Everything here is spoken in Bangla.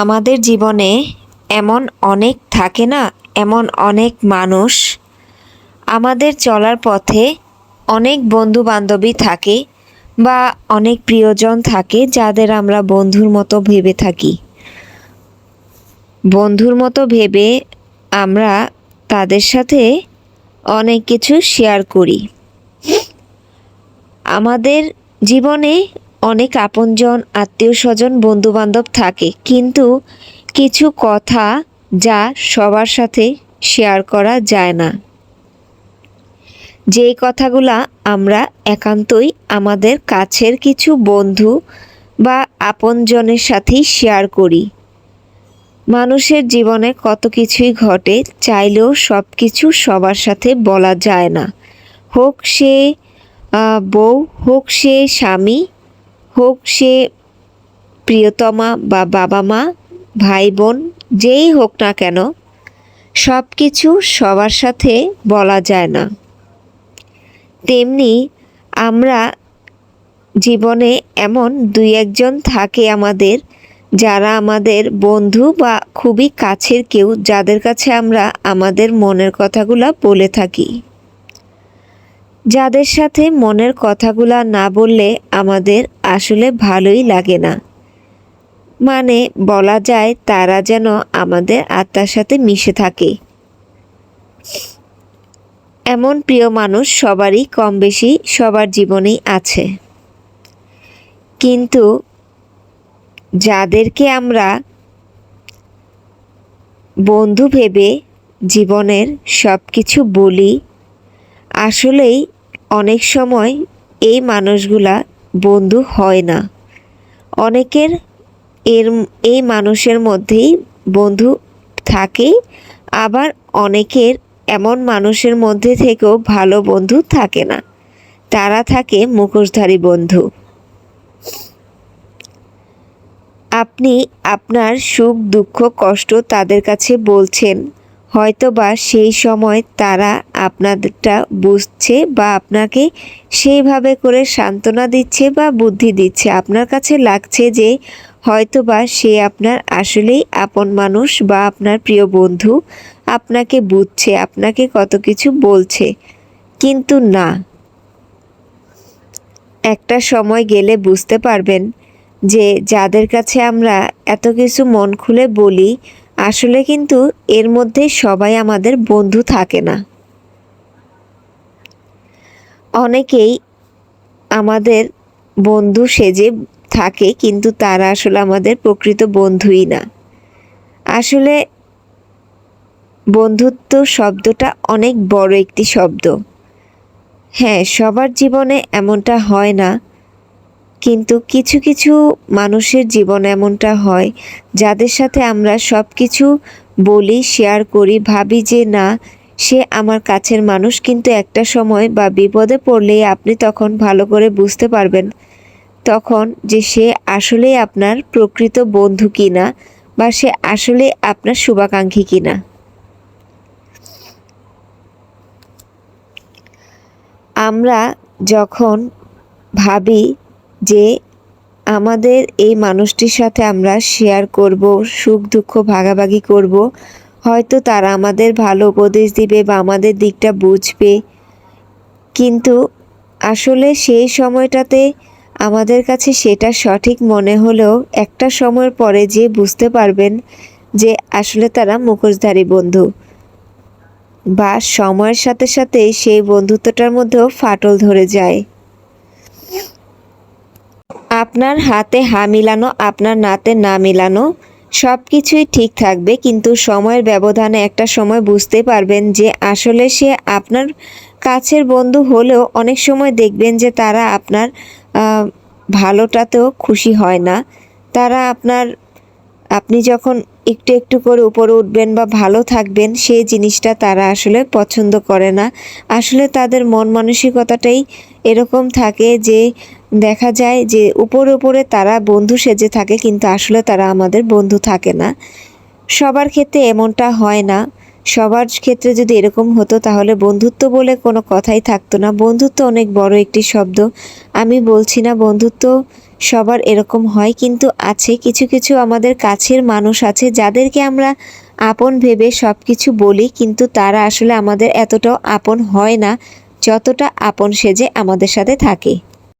আমাদের জীবনে এমন অনেক থাকে না, এমন অনেক মানুষ। আমাদের চলার পথে অনেক বন্ধু বান্ধবী থাকে বা অনেক প্রিয়জন থাকে যাদের আমরা বন্ধুর মতো ভেবে থাকি। বন্ধুর মতো ভেবে আমরা তাদের সাথে অনেক কিছু শেয়ার করি। আমাদের জীবনে অনেক আপনজন আত্মীয় স্বজন বন্ধু বান্ধব থাকে। কিন্তু কিছু কথা যা সবার সাথে শেয়ার করা যায় না। যেই কথাগুলা আমরা একান্তই আমাদের কাছের কিছু বন্ধু বা আপনজনের সাথেই শেয়ার করি। মানুষের জীবনে কত কিছুই ঘটে, চাইলেও সব কিছু সবার সাথে বলা যায় না। হোক সে বউ, হোক সে স্বামী হোক সে প্রিয়তমা বা বাবা মা ভাই বোন যেই হোক না কেন সব কিছু সবার সাথে বলা যায় না। তেমনি আমরা জীবনে এমন দুই একজন থাকে আমাদের, যারা আমাদের বন্ধু বা খুবই কাছের কেউ, যাদের কাছে আমরা আমাদের মনের কথাগুলা বলে থাকি। যাদের সাথে মনের কথাগুলা না বললে আমাদের আসলে ভালোই লাগে না। মানে বলা যায় তারা যেন আমাদের আত্মার সাথে মিশে থাকে। এমন প্রিয় মানুষ সবারই কম বেশি সবার জীবনেই আছে। কিন্তু যাদেরকে আমরা বন্ধু ভেবে জীবনের সব কিছু বলি, আসলেই অনেক সময় এই মানুষগুলা বন্ধু হয় না। অনেকের এর, এই মানুষের মধ্যেই বন্ধু থাকে, আবার অনেকের এমন মানুষের মধ্যে থেকেও ভালো বন্ধু থাকে না। তারা থাকে মুখোশধারী বন্ধু। আপনি আপনার সুখ, দুঃখ, কষ্ট তাদের কাছে বলছেন হয়তোবা সেই সময় তারা আপনাদেরটা বুঝছে বা আপনাকে সেইভাবে করে সান্ত্বনা দিচ্ছে বা বুদ্ধি দিচ্ছে। আপনার কাছে লাগছে যে হয়তোবা সে আপনার আসলেই আপন মানুষ বা আপনার প্রিয় বন্ধু, আপনাকে বুঝছে, আপনাকে কত কিছু বলছে। কিন্তু না। একটা সময় গেলে বুঝতে পারবেন যে যাদের কাছে আমরা এত কিছু মন খুলে বলি আসলে কিন্তু এর মধ্যে সবাই আমাদের বন্ধু থাকে না। অনেকেই আমাদের বন্ধু সেজে থাকে কিন্তু তারা আসলে আমাদের প্রকৃত বন্ধুই না। আসলে বন্ধুত্ব শব্দটা অনেক বড় একটি শব্দ। হ্যাঁ সবার জীবনে এমনটা হয় না কিন্তু কিছু কিছু মানুষের জীবন এমনটা হয়, যাদের সাথে আমরা সব কিছু বলি শেয়ার করি, ভাবি যে না, সে আমার কাছের মানুষ, কিন্তু একটা সময় বা বিপদে পড়লেই আপনি তখন ভালো করে বুঝতে পারবেন তখন যে সে আসলেই আপনার প্রকৃত বন্ধু কিনা বা সে আসলে আপনার শুভাকাঙ্ক্ষী কিনা। আমরা যখন ভাবি যে আমাদের এই মানুষটির সাথে আমরা শেয়ার করব, সুখ, দুঃখ, ভাগাভাগি করব, হয়তো তারা আমাদের ভালো উপদেশ দিবে বা আমাদের দিকটা বুঝবে। কিন্তু আসলে সেই সময়টাতে আমাদের কাছে সেটা সঠিক মনে হলেও একটা সময়ের পরে যে বুঝতে পারবেন যে আসলে তারা মুখোশধারী বন্ধু বা সময়ের সাথে সাথে সেই বন্ধুত্বটার মধ্যেও ফাটল ধরে যায়। আপনার হাতে হা মিলানো, আপনার নাতে না মিলানো সব কিছুই ঠিক থাকবে, কিন্তু সময়ের ব্যবধানে একটা সময় বুঝতে পারবেন যে আসলে সে আপনার কাছের বন্ধু হলেও অনেক সময় দেখবেন যে তারা আপনার ভালোটাতেও খুশি হয় না। তারা আপনার, আপনি যখন একটু একটু করে উপরে উঠবেন বা ভালো থাকবেন, সেই জিনিসটা তারা আসলে পছন্দ করে না। আসলে তাদের মন মানসিকতাটাই এরকম থাকে যে দেখা যায় যে উপরে উপরে তারা বন্ধু সেজে থাকে, কিন্তু আসলে তারা আমাদের বন্ধু থাকে না। সবার ক্ষেত্রে এমনটা হয় না। সবার ক্ষেত্রে যদি এরকম হতো, তাহলে বন্ধুত্ব বলে কোনো কথাই থাকতো না। বন্ধুত্ব অনেক বড় একটি শব্দ। আমি বলছি না বন্ধুত্ব সবার এরকম হয়, কিন্তু আছে কিছু কিছু আমাদের কাছের মানুষ আছে, যাদেরকে আমরা আপন ভেবে সব কিছু বলি, কিন্তু তারা আসলে আমাদের এতটাও আপন হয় না, যতটা আপন সেজে আমাদের সাথে থাকে।